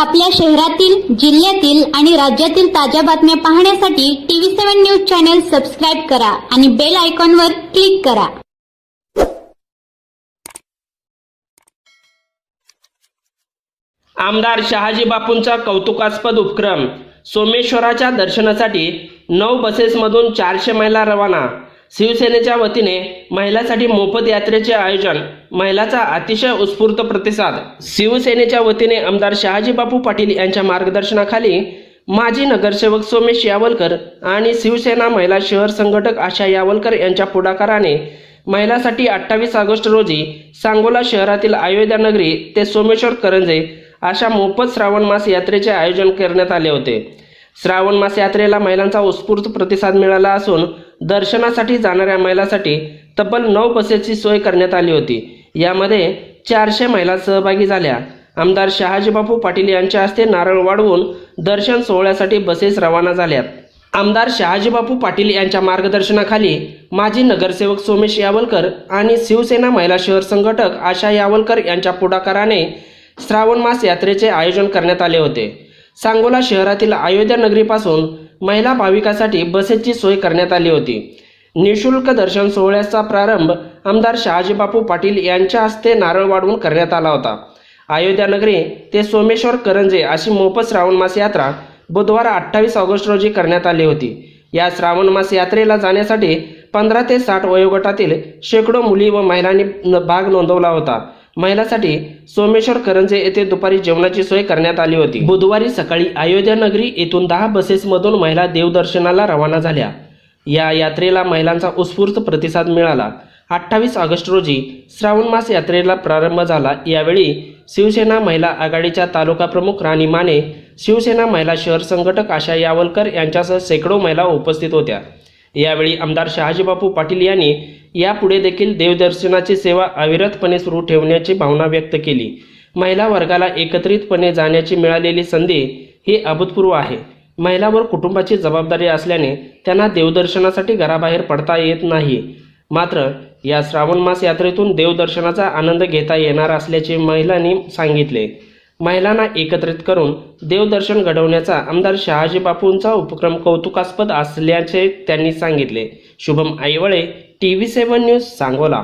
आपल्या शहरातील जिल्ह्यातील आणि राज्यातील ताज्या बातम्या पाहण्यासाठी TV seven news channel subscribe करा आणि बेल आयकॉनवर क्लिक करा. आमदार शहाजी बापूंचा कौतुकास्पद उपक्रम. सोमेश्वराच्या दर्शनासाठी नऊ बसेसमधून चारशे महिला रवाना शिवसेनेच्या वतीने महिलांसाठी मोफत यात्रेचे आयोजन महिलाचा अतिशय उत्स्फूर्त प्रतिसाद. शिवसेनेच्या वतीने आमदार शहाजी बापू पाटील यांच्या मार्गदर्शनाखाली माजी नगरसेवक सोमेश यावलकर आणि शिवसेना महिला शहर संघटक आशा यावलकर यांच्या पुढाकाराने महिलांसाठी अठ्ठावीस ऑगस्ट रोजी सांगोला शहरातील अयोध्या नगरी ते सोमेश्वर करंजे अशा मोफत श्रावण मास यात्रेचे आयोजन करण्यात आले होते. श्रावण मास यात्रेला महिलांचा उत्स्फूर्त प्रतिसाद मिळाला असून दर्शनासाठी जाणाऱ्या महिलांसाठी तब्बल नऊ बसेसची सोय करण्यात आली होती. यामध्ये चारशे महिला सहभागी झाल्या. आमदार शहाजीबापू पाटील यांच्या हस्ते नारळ वाढवून दर्शन सोहळ्यासाठी बसेस रवाना झाल्यात. आमदार शहाजीबापू पाटील यांच्या मार्गदर्शनाखाली माजी नगरसेवक सोमेश यावलकर आणि शिवसेना महिला शहर संघटक आशा यावलकर यांच्या पुढाकाराने श्रावण मास यात्रेचे आयोजन करण्यात आले होते. सांगोला शहरातील अयोध्या नगरीपासून महिला भाविकासाठी बसेसची सोय करण्यात आली होती. निशुल्क दर्शन सोहळ्याचा प्रारंभ आमदार शहाजीबापू पाटील यांच्या हस्ते नारळ वाढवून करण्यात आला होता. अयोध्या नगरी ते सोमेश्वर करंजे अशी मोफत श्रावण मास यात्रा बुधवार अठ्ठावीस ऑगस्ट रोजी करण्यात आली होती. या श्रावण मास यात्रेला जाण्यासाठी पंधरा ते साठ वयोगटातील शेकडो मुली व महिलांनी न- भाग नोंदवला होता. महिलांसाठी सोमेश्वर करंजे येथे दुपारी जेवणाची सोय करण्यात आली होती. बुधवारी सकाळी अयोध्या नगरी येथून दहा बसेसमधून महिला देवदर्शनाला रवाना झाल्या. या यात्रेला महिलांचा उत्स्फूर्त प्रतिसाद मिळाला. अठ्ठावीस ऑगस्ट रोजी श्रावण मास यात्रेला प्रारंभ झाला. यावेळी शिवसेना महिला आघाडीच्या तालुका प्रमुख राणी माने शिवसेना महिला शहर संघटक आशा यावलकर यांच्यासह शेकडो महिला उपस्थित होत्या. यावेळी आमदार शहाजीबापू पाटील यांनी यापुढे देखील देवदर्शनाची सेवा अविरतपणे सुरू ठेवण्याची भावना व्यक्त केली. महिला वर्गाला एकत्रितपणे जाण्याची मिळालेली संधी ही अभूतपूर्व आहे. महिलावर कुटुंबाची जबाबदारी असल्याने त्यांना देवदर्शनासाठी घराबाहेर पडता येत नाही. मात्र या श्रावण मास यात्रेतून देवदर्शनाचा आनंद घेता येणार असल्याचे महिलांनी सांगितले. महिलांना एकत्रित करून देवदर्शन घडवण्याचा आमदार शहाजी बापूंचा उपक्रम कौतुकास्पद असल्याचे त्यांनी सांगितले. Shubham Aiwale T V seven news Sangola.